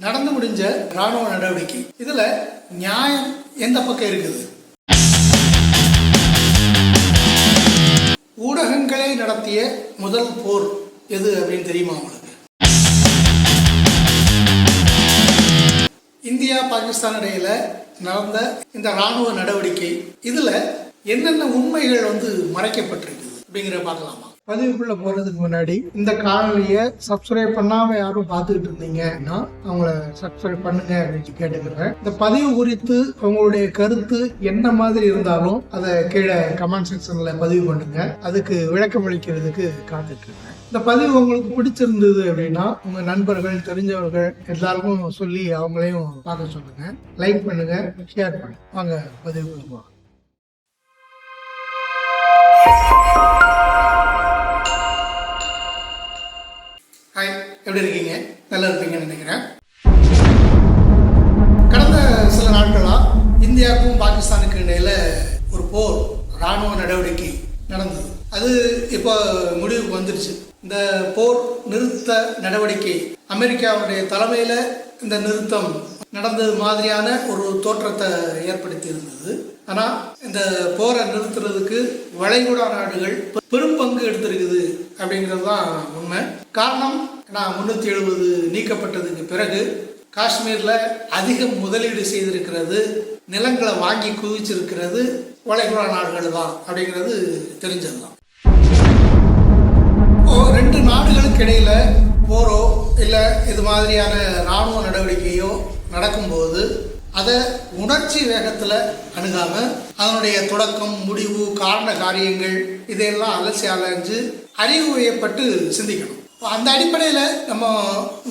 நடந்து முடிஞ்ச ராணுவ நடவடிக்கை. இதுல நியாயம் எந்த பக்கம் இருக்குது? ஊடகங்களே நடத்திய முதல் போர் எது அப்படின்னு தெரியுமா உங்களுக்கு? இந்தியா பாகிஸ்தான் இடையில நடந்த இந்த ராணுவ நடவடிக்கை இதுல என்னென்ன உண்மைகள் வந்து மறைக்கப்பட்டிருக்குது அப்படிங்கிற பார்க்கலாமா? பதிவுக்குள்ள போறதுக்கு முன்னாடி இந்த காணொலியை சப்ஸ்கிரைப் பண்ணாம யாரும் பார்த்துக்கிட்டு இருந்தீங்கன்னா அவங்கள சப்ஸ்கிரைப் பண்ணுங்க அப்படின்னு கேட்டுக்கிறேன். இந்த பதிவு குறித்து உங்களுடைய கருத்து என்ன மாதிரி இருந்தாலும் அதை கீழே கமெண்ட் செக்ஷன்ல பதிவு பண்ணுங்க. அதுக்கு விளக்கம் அளிக்கிறதுக்கு காத்துட்டு இருக்கேன் இந்த பதிவு உங்களுக்கு பிடிச்சிருந்தது அப்படின்னா உங்க நண்பர்கள் தெரிஞ்சவர்கள் எல்லாருக்கும் சொல்லி அவங்களையும் பார்க்க சொல்லுங்க. லைக் பண்ணுங்க ஷேர் பண்ணுங்க. வாங்க பதிவு போகலாம். எப்படி இருக்கீங்க? நல்லா இருப்பீங்கன்னு நினைக்கிறேன். கடந்த சில நாட்களாக இந்தியாவுக்கும் பாகிஸ்தானுக்கு இடையில ஒரு போர் ராணுவ நடவடிக்கை நடந்தது. அது இப்போ முடிவுக்கு வந்துருச்சு இந்த போர் நிறுத்த நடவடிக்கை அமெரிக்காவுடைய தலைமையில் இந்த நிறுத்தம் நடந்தது மாதிரியான ஒரு தோற்றத்தை ஏற்படுத்தி இருந்தது ஆனால் இந்த போரை நிறுத்துறதுக்கு வளைகுடா நாடுகள் பெரும் பங்கு எடுத்திருக்குது அப்படிங்கிறது தான் உண்மை. காரணம் நான் முந்நூற்றி எழுபது நீக்கப்பட்டதுக்கு பிறகு காஷ்மீரில் அதிக முதலீடு செய்திருக்கிறது நிலங்களை வாங்கி குவிச்சிருக்கிறது வளைகுடா நாடுகள் தான் அப்படிங்கிறது தெரிஞ்சதுதான். ரெண்டு நாடுகளுக்கு இடையில் போரோ இல்லை இது மாதிரியான இராணுவ நடவடிக்கையோ நடக்கும்போது அதை உணர்ச்சி வேகத்தில் அணுகாமல் அதனுடைய தொடக்கம் முடிவு காரண காரியங்கள் இதையெல்லாம் அலசி அலைஞ்சு அறிவு வயப்பட்டு சிந்திக்கணும். அந்த அடிப்படையில் நம்ம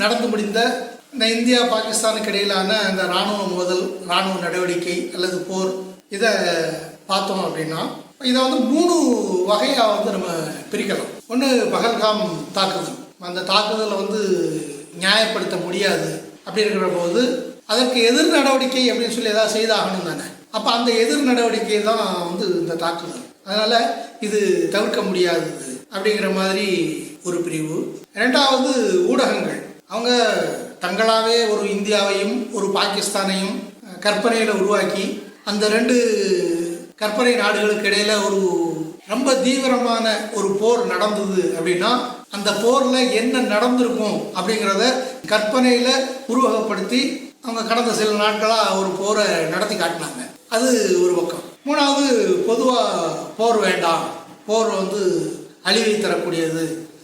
நடந்து முடிந்த இந்த இந்தியா பாகிஸ்தானுக்கு இடையிலான இந்த இராணுவ மோதல் இராணுவ நடவடிக்கை அல்லது போர் இதை பார்த்தோம் அப்படின்னா இதை வந்து மூணு வகையாக வந்து நம்ம பிரிக்கலாம். ஒன்று பகல்காம் தாக்குதல். அந்த தாக்குதலை வந்து நியாயப்படுத்த முடியாது அப்படி இருக்கிற போது அதற்கு எதிர் நடவடிக்கை அப்படின்னு சொல்லி ஏதாவது செய்தாகணும் தானே அப்போ அந்த எதிர் நடவடிக்கை தான் வந்து இந்த தாக்குதல். அதனால் இது தவிர்க்க முடியாதது அப்படிங்கிற மாதிரி ஒரு பிரிவு. ரெண்டாவது ஊடகங்கள். அவங்க தங்களாகவே ஒரு இந்தியாவையும் ஒரு பாகிஸ்தானையும் கற்பனையில் உருவாக்கி அந்த ரெண்டு கற்பனை நாடுகளுக்கு இடையில ஒரு ரொம்ப தீவிரமான ஒரு போர் நடந்தது அப்படின்னா அந்த போரில் என்ன நடந்திருக்கும் அப்படிங்கிறத கற்பனையில் உருவகப்படுத்தி அவங்க கடந்த சில நாட்களாக ஒரு போரை நடத்தி காட்டினாங்க. அது ஒரு பக்கம். மூணாவது பொதுவாக போர் வேண்டாம். போர் வந்து அழிவை தரக்கூடியது.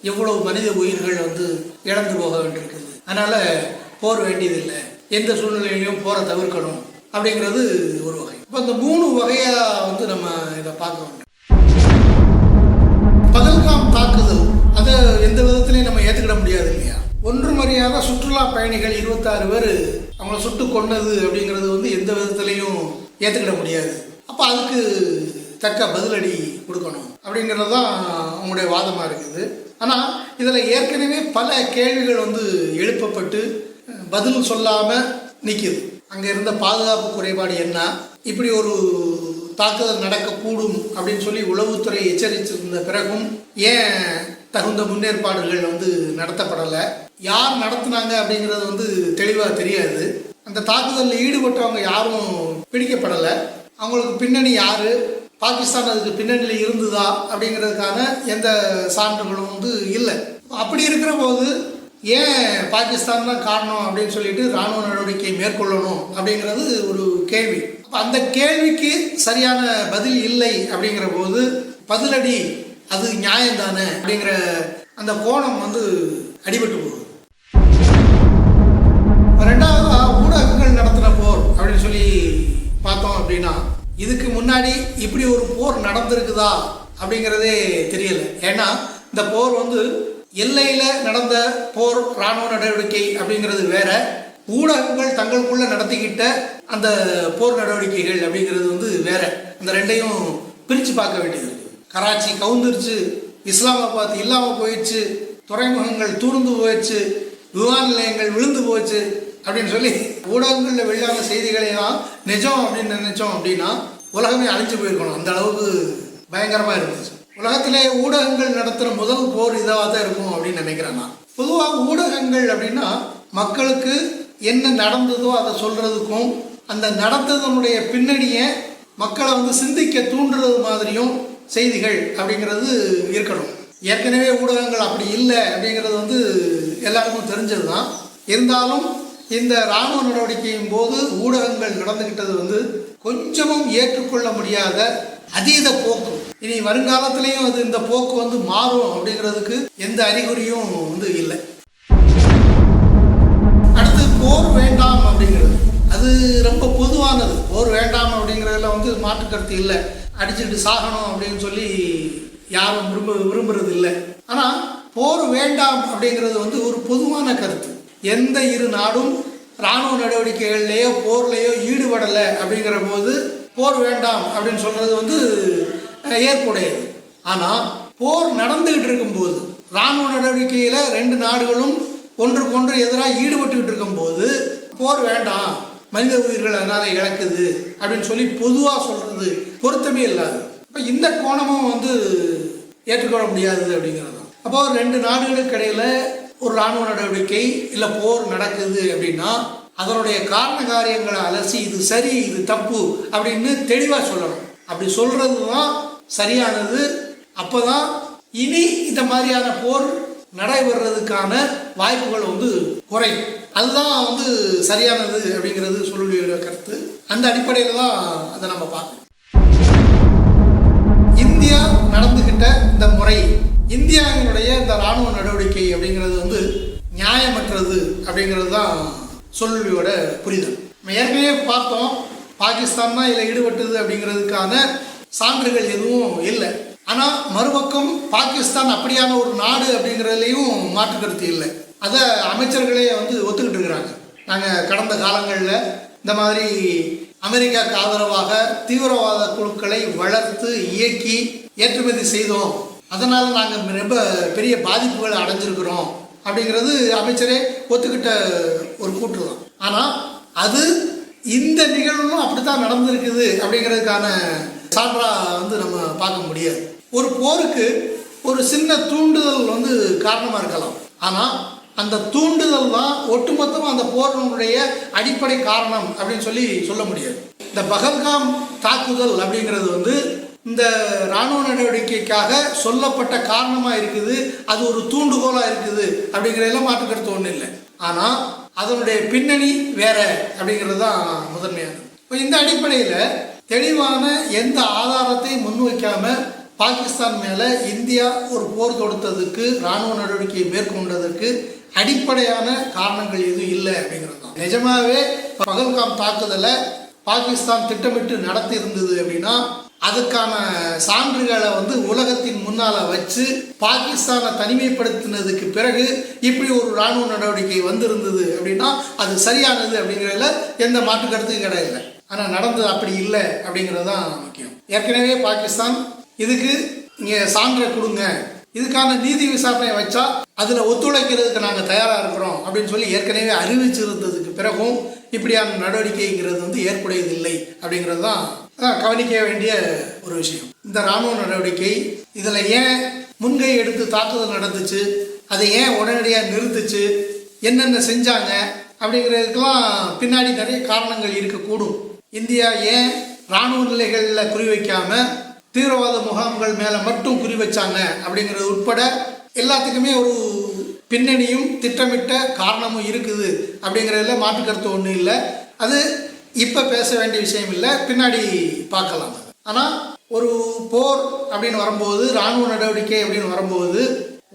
எவ்வளவு மனித உயிர்கள் வந்து இழந்து போக வேண்டியிருக்குது. அதனால் போர் வேண்டியதில்லை. எந்த சூழ்நிலையிலையும் போரை தவிர்க்கணும் அப்படிங்கிறது ஒரு வகை. இப்போ இந்த மூணு வகையாக வந்து நம்ம இதை பார்க்க வேண்டும். பகல்காம் தாக்குதல். அதை எந்த விதத்திலையும் நம்ம ஏற்றுக்கிட முடியாது இல்லையா? ஒன்றும் அறியாத சுற்றுலா பயணிகள் இருபத்தாறு பேர் அவங்கள சுட்டு கொண்டது அப்படிங்கிறது வந்து எந்த விதத்துலையும் ஏற்றுக்கிட முடியாது. அப்போ அதுக்கு தக்க பதிலடி கொடுக்கணும் அப்படிங்கிறது தான் அவங்களுடைய வாதமாக இருக்குது. ஆனால் இதில் ஏற்கனவே பல கேள்விகள் வந்து எழுப்பப்பட்டு பதில் சொல்லாமல் நிற்கிது அங்கே இருந்த பாதுகாப்பு குறைபாடு என்ன? இப்படி ஒரு தாக்குதல் நடக்கக்கூடும் அப்படின்னு சொல்லி உளவுத்துறை எச்சரித்திருந்த பிறகும் ஏன் தகுந்த முன்னேற்பாடுகள் வந்து நடத்தப்படலை? யார் நடத்துனாங்க அப்படிங்கிறது வந்து தெளிவாக தெரியாது. அந்த தாக்குதலில் ஈடுபட்டவங்க யாரும் பிடிக்கப்படலை. அவங்களுக்கு பின்னணி யார்? பாகிஸ்தான் அதுக்கு பின்னணியில் இருந்ததா அப்படிங்கிறதுக்கான எந்த சான்றுகளும் வந்து இல்லை. அப்படி இருக்கிற போது ஏன் பாகிஸ்தான் தான் காரணம் அப்படின்னு சொல்லிட்டு ராணுவ நடவடிக்கை மேற்கொள்ளணும் அப்படிங்கிறது ஒரு கேள்வி. அந்த கேள்விக்கு சரியான பதில் இல்லை அப்படிங்கிற போது பதிலடி அது நியாயம் தானே அப்படிங்கிற அந்த கோணம் வந்து அடிபட்டு போகுது. ரெண்டாவது ஊடகங்கள் நடத்தின போர் அப்படின்னு சொல்லி பார்த்தோம் அப்படின்னா இதுக்கு முன்னாடி இப்படி ஒரு போர் நடந்திருக்குதா அப்படிங்கிறதே தெரியல. ஏன்னா இந்த போர் வந்து எல்லையில் நடந்த போர் இராணுவ நடவடிக்கை அப்படிங்கிறது வேற. ஊடகங்கள் தங்களுக்குள்ள நடத்திக்கிட்ட அந்த போர் நடவடிக்கைகள் அப்படிங்கிறது வந்து வேற. அந்த ரெண்டையும் பிரித்து பார்க்க வேண்டியது. கராச்சி கவுந்துருச்சு இஸ்லாமாபாத் இல்லாமல் போயிடுச்சு துறைமுகங்கள் தூர்ந்து போயிடுச்சு விமான நிலையங்கள் விழுந்து போச்சு அப்படின்னு சொல்லி ஊடகங்களில் வெளியான செய்திகளையெல்லாம் நிஜம் அப்படின்னு நினைச்சோம் அப்படின்னா உலகமே அழிஞ்சு போயிருக்கணும். அந்த அளவுக்கு பயங்கரமாக இருந்துச்சு. உலகத்திலே ஊடகங்கள் நடத்துகிற முதல் போர் இதாக தான் இருக்கும் அப்படின்னு நினைக்கிறேன் நான். பொதுவாக ஊடகங்கள் அப்படின்னா மக்களுக்கு என்ன நடந்ததோ அதை சொல்கிறதுக்கும் அந்த நடந்ததனுடைய பின்னணியை மக்களை வந்து சிந்திக்க தூண்டுறது மாதிரியும் செய்திகள் அப்படிங்கிறது இருக்கணும். ஏற்கனவே ஊடகங்கள் அப்படி இல்லை அப்படிங்கிறது வந்து எல்லாருக்கும் தெரிஞ்சது தான் இருந்தாலும் இந்த இராணுவ நடவடிக்கையின் போது ஊடகங்கள் நடந்துக்கிட்டது வந்து கொஞ்சமும் ஏற்றுக்கொள்ள முடியாத அதீத போக்கு. இனி வருங்காலத்திலையும் அது இந்த போக்கு வந்து மாறும் அப்படிங்கிறதுக்கு எந்த அறிகுறியும் வந்து இல்லை. அடுத்து போர் வேண்டாம் அப்படிங்கிறது. அது ரொம்ப பொதுவானது. போர் வேண்டாம் அப்படிங்கிறதுல வந்து மாற்று கருத்து இல்லை. அடிச்சுட்டு சாகணும் அப்படின்னு சொல்லி யாரும் விரும்ப விரும்புறது இல்லை. ஆனால் போர் வேண்டாம் அப்படிங்கிறது வந்து ஒரு பொதுவான கருத்து. எந்த இரு நாடும் இராணுவ நடவடிக்கைகள்லையோ போர்லையோ ஈடுபடலை அப்படிங்கிற போது போர் வேண்டாம் அப்படின்னு சொல்கிறது வந்து ஏற்புடையது. ஆனால் போர் நடந்துகிட்டு இருக்கும்போது இராணுவ நடவடிக்கையில் ரெண்டு நாடுகளும் ஒன்றுக்கொன்று எதிராக ஈடுபட்டுக்கிட்டு இருக்கும்போது போர் வேண்டாம் மனித உயிர்கள் அதனால் இழக்குது அப்படின்னு சொல்லி பொதுவாக சொல்கிறது பொருத்தமே இல்லாது. இப்போ இந்த கோணமும் வந்து ஏற்றுக்கொள்ள முடியாது அப்படிங்கிறது அப்போது அப்போ ரெண்டு நாடுகளுக்கு இடையில் ஒரு இராணுவ நடவடிக்கை இல்லை போர் நடக்குது அப்படின்னா அதனுடைய காரண காரியங்களை அலசி இது சரி இது தப்பு அப்படின்னு தெளிவாக சொல்லணும். அப்படி சொல்கிறது தான் சரியானது. அப்போதான் இனி இந்த மாதிரியான போர் நடைபெறதுக்கான வாய்ப்புகள் வந்து குறையும். அதுதான் வந்து சரியானது அப்படிங்கிறது சொல்லுடைய கருத்து. அந்த அடிப்படையில் தான் அதை நம்ம பார்க்கணும். இந்தியா நடந்துகிட்ட இந்த முறை இந்தியாவினுடைய இந்த ராணுவ நடவடிக்கை அப்படிங்கிறது வந்து நியாயமற்றது அப்படிங்கிறது தான் சொல்லியோட புரிதல். நம்ம ஏற்கனவே பார்த்தோம் பாகிஸ்தான் தான் இதில் ஈடுபட்டது அப்படிங்கிறதுக்கான சான்றுகள் எதுவும் இல்லை. ஆனால் மறுபக்கம் பாகிஸ்தான் அப்படியான ஒரு நாடு அப்படிங்கிறதுலையும் மாற்று கருத்து இல்லை. அதை அமைச்சர்களே வந்து ஒத்துக்கிட்டு இருக்கிறாங்க. நாங்கள் கடந்த காலங்களில் இந்த மாதிரி அமெரிக்காவுக்கு ஆதரவாக தீவிரவாத குழுக்களை வளர்த்து இயக்கி ஏற்றுமதி செய்தோம். அதனால் நாங்கள் ரொம்ப பெரிய பாதிப்புகளை அடைஞ்சிருக்கிறோம் அப்படிங்கிறது அமைச்சரே ஒத்துக்கிட்ட ஒரு கூற்று தான். ஆனால் அது இந்த நிகழ்வும் அப்படித்தான் நடந்திருக்குது அப்படிங்கிறதுக்கான சான்றா வந்து நம்ம பார்க்க முடியாது. ஒரு போருக்கு ஒரு சின்ன தூண்டுதல் வந்து காரணமாக இருக்கலாம். ஆனால் அந்த தூண்டுதல் தான் ஒட்டுமொத்தமாக அந்த போரினுடைய அடிப்படை காரணம் அப்படின்னு சொல்லி சொல்ல முடியாது. இந்த பகல்காம் தாக்குதல் அப்படிங்கிறது வந்து இந்த இராணுவ நடவடிக்கைக்காக சொல்லப்பட்ட காரணமாக இருக்குது அது ஒரு தூண்டுகோலாக இருக்குது அப்படிங்கிறதெல்லாம் மாற்று ஒன்றும் இல்லை. ஆனால் அதனுடைய பின்னணி வேற அப்படிங்கிறது தான் முதன்மையானது. இப்போ இந்த அடிப்படையில் தெளிவான எந்த ஆதாரத்தையும் முன்வைக்காம பாகிஸ்தான் மேலே இந்தியா ஒரு போர் தொடுத்ததுக்கு இராணுவ நடவடிக்கையை மேற்கொண்டதற்கு அடிப்படையான காரணங்கள் எதுவும் இல்லை அப்படிங்கிறது தான். நிஜமாவே பகல்காம் தாக்குதலை பாகிஸ்தான் திட்டமிட்டு நடத்தி இருந்தது அப்படின்னா அதுக்கான சான்றுகளை வந்து உலகத்தின் முன்னால வச்சு பாகிஸ்தானை தனிமைப்படுத்தினதுக்கு பிறகு இப்படி ஒரு இராணுவ நடவடிக்கை வந்திருந்தது அப்படின்னா அது சரியானது அப்படிங்கிறதுல எந்த மாற்று கருத்தும் கிடையாது ஆனால் நடந்தது அப்படி இல்லை அப்படிங்கிறது தான் முக்கியம். ஏற்கனவே பாகிஸ்தான் இதுக்கு இங்கே சான்றை கொடுங்க. இதுக்கான நீதி விசாரணை வச்சா அதில் ஒத்துழைக்கிறதுக்கு நாங்கள் தயாராக இருக்கிறோம் அப்படின்னு சொல்லி ஏற்கனவே அறிவிச்சிருந்ததுக்கு பிறகும் இப்படியான நடவடிக்கைங்கிறது வந்து ஏற்புடையதில்லை அப்படிங்கிறது தான் கவனிக்க வேண்டிய ஒரு விஷயம். இந்த இராணுவ நடவடிக்கை இதில் ஏன் முன்கை எடுத்து தாக்குதல் நடந்துச்சு அதை ஏன் உடனடியாக நிறுத்துச்சு என்னென்ன செஞ்சாங்க அப்படிங்கிறதுக்கெல்லாம் பின்னாடி நிறைய காரணங்கள் இருக்கக்கூடும். இந்தியா ஏன் இராணுவ நிலைகளில் குறிவைக்காம தீவிரவாத முகாம்கள் மேலே மட்டும் குறி வச்சாங்க அப்படிங்கிறது உட்பட எல்லாத்துக்குமே ஒரு பின்னணியும் திட்டமிட்ட காரணமும் இருக்குது அப்படிங்கிறதுல மாற்று கருத்து ஒன்றும் இல்லை. அது இப்போ பேச வேண்டிய விஷயம் இல்லை பின்னாடி பார்க்கலாம். ஆனால் ஒரு போர் அப்படின்னு வரும்போது இராணுவ நடவடிக்கை அப்படின்னு வரும்போது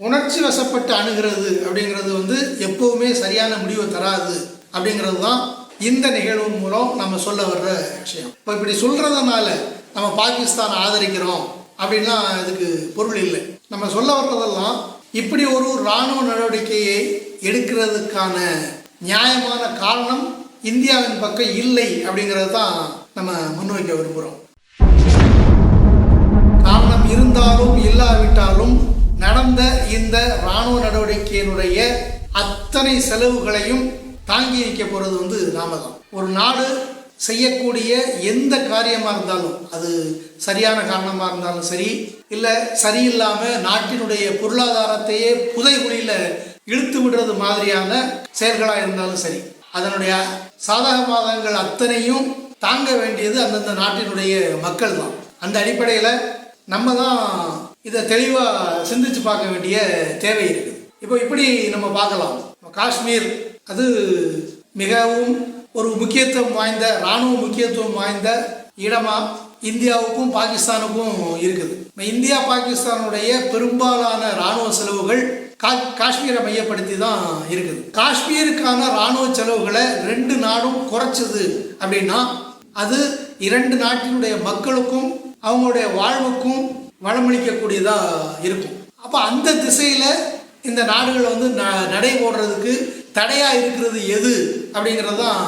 உணர்ச்சி வசப்பட்டு அணுகிறது அப்படிங்கிறது வந்து எப்பவுமே சரியான முடிவை தராது அப்படிங்கிறது தான் இந்த நிகழ்வு மூலம் நம்ம சொல்ல வர்ற விஷயம். இப்போ இப்படி சொல்கிறதுனால நம்ம பாகிஸ்தான் ஆதரிக்கிறோம் அப்படின்லாம் இதுக்கு பொருள் இல்லை. நம்ம சொல்ல வர்றதெல்லாம் இப்படி ஒரு இராணுவ நடவடிக்கையை எடுக்கிறதுக்கான நியாயமான காரணம் இந்தியாவின் பக்கம் இல்லை அப்படிங்கிறது தான் நம்ம முன்வைக்க விரும்புகிறோம் காரணம் இருந்தாலும் இல்லாவிட்டாலும் நடந்த இந்த இராணுவ நடவடிக்கையினுடைய அத்தனை செலவுகளையும் தாங்கி வைக்க போகிறது வந்து நாம தான். ஒரு நாடு செய்யக்கூடிய எந்த காரியமாக இருந்தாலும் அது சரியான காரணமாக இருந்தாலும் சரி இல்லை சரியில்லாமல் நாட்டினுடைய பொருளாதாரத்தையே புதைகுழியில் இழுத்து விடுறது மாதிரியான செயல்களாக இருந்தாலும் சரி அதனுடைய சாதகமாதங்கள் அத்தனையும் தாங்க வேண்டியது அந்தந்த நாட்டினுடைய மக்கள் தான் அந்த அடிப்படையில் நம்ம தான் இதை தெளிவாக சிந்திச்சு பார்க்க வேண்டிய தேவை இருக்குது. இப்போ இப்படி நம்ம பார்க்கலாம். காஷ்மீர் அது மிகவும் ஒரு முக்கியத்துவம் வாய்ந்த இராணுவ முக்கியத்துவம் வாய்ந்த இடமா இந்தியாவுக்கும் பாகிஸ்தானுக்கும் இருக்குது. இந்தியா பாகிஸ்தானுடைய பெரும்பாலான இராணுவ செலவுகள் கா காஷ்மீரை மையப்படுத்தி தான் இருக்குது. காஷ்மீருக்கான இராணுவ செலவுகளை ரெண்டு நாடும் குறைச்சது அப்படின்னா அது இரண்டு நாட்டினுடைய மக்களுக்கும் அவங்களுடைய வாழ்வுக்கும் வளமளிக்கக்கூடியதாக இருக்கும். அப்போ அந்த திசையில் இந்த நாடுகள் வந்து ந நடை போடுறதுக்கு தடையாக இருக்கிறது எது அப்படிங்கிறது தான்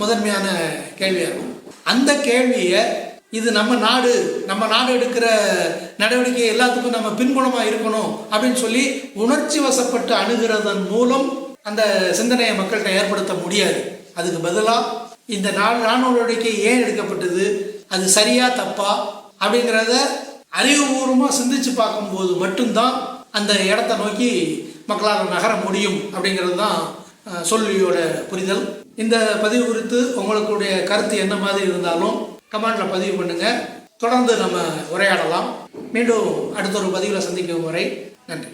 முதன்மையான கேள்வியாக இருக்கும். அந்த கேள்வியை இது நம்ம நாடு நம்ம நாடு எடுக்கிற நடவடிக்கை எல்லாத்துக்கும் நம்ம பின்புலமாக இருக்கணும் அப்படின்னு சொல்லி உணர்ச்சி வசப்பட்டு அணுகிறதன் மூலம் அந்த சிந்தனையை மக்கள்கிட்ட ஏற்படுத்த முடியாது. அதுக்கு பதிலாக இந்த நாடு ராணுவ நடவடிக்கை ஏன் எடுக்கப்பட்டது? அது சரியா தப்பா? அப்படிங்கிறத அறிவுபூர்வமாக சிந்திச்சு பார்க்கும்போது மட்டும்தான் அந்த இடத்த நோக்கி மக்களால் நகர முடியும் அப்படிங்கிறது தான் சொல்லியோட புரிதல். இந்த பதிவு குறித்து உங்களுடைய கருத்து என்ன மாதிரி இருந்தாலும் கமெண்டில் பதிவு பண்ணுங்கள் தொடர்ந்து நம்ம உரையாடலாம். மீண்டும் அடுத்த ஒரு பதிவில் சந்திக்கும் வரை நன்றி.